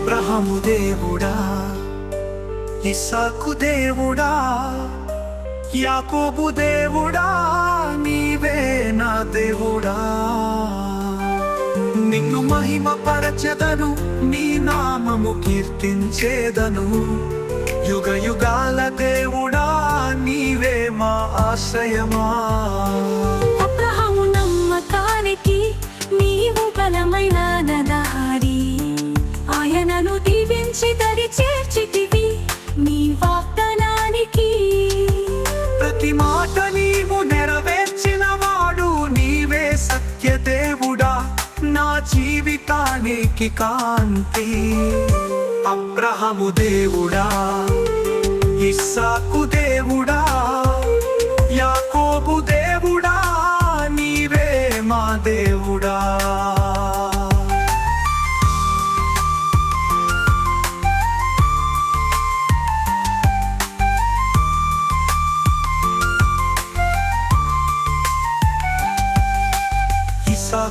అబ్రహము దేవుడా ఇసాకు దేవుడా యాకోబు దేవుడా నీవే నా దేవుడా. నిన్ను మహిమ పరచెదను నీ నామము కీర్తించేదను. యుగ యుగాల దేవుడా నీవే మా ఆశ్రయమా. దీవించి చేర్చితివి నీ వాగ్దానానికి. ప్రతి మాట నీవు నెరవేర్చిన వాడు నీవే సత్య దేవుడా నా జీవితానికి కాంతి అబ్రహము దేవుడా. ఇస్సాకు దేవుడా. యాకోబు దేవుడా. నీవే మా దేవుడా.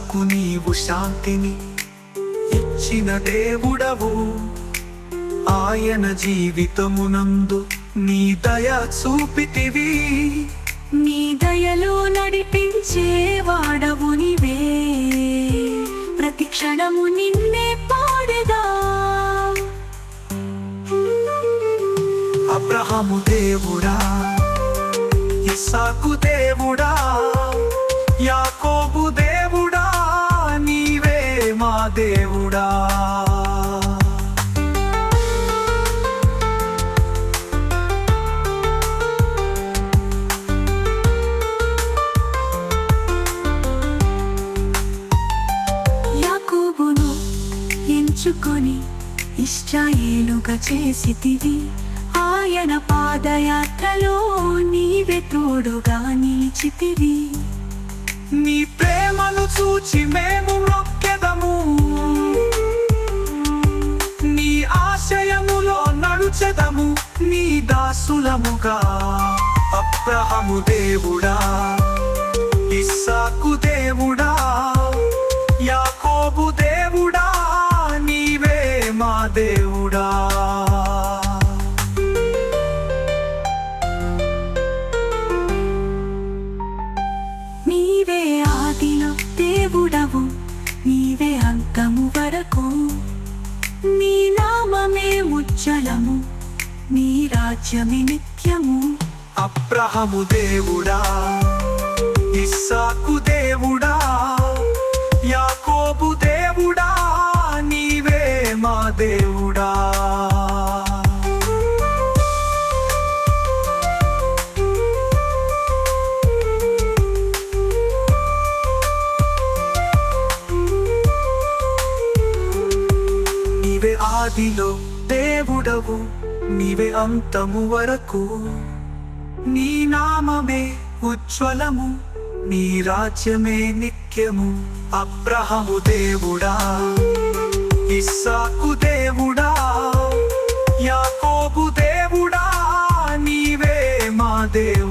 ఇసాకు నీవు శాంతిని ఇచ్చిన దేవుడవు. ఆయన జీవితమునందు నీ దయ చూపితివి. నీ దయలో నడిపించే వాడవు నీవే. ప్రతి క్షణము నిన్నే పాడేదా. అబ్రహము దేవుడా ఇసాకు దేవుడా యాకోబు దేవుడా. యాకోబును ఎంచుకొని ఇష్టాయేలుగా చేసితివి. ఆయన పాదయాత్రలో నీవే తోడుగా నిలిచితివి. నీ ప్రేమను చూచి మేము ఆశయములో నీ దాసులముగా. అబ్రహము దేవుడా ఇస్సాకు దేవుడా. నామమే నీ రాజ్యమి నిత్యము. అబ్రహము దేవుడా ఇస్సాకు దేవుడా యాకోబు దేవుడా నీవే మా దేవుడా. నీవే ఆదిలో దేవుడవు నీవే అంతము వరకు. నీ నామే ఉజ్వలము నీ రాజ్యమే నిత్యము. అబ్రహము దేవుడా ఇస్సాకు దేవుడా యాకోబు దేవుడా నీవే మా దేవుడు.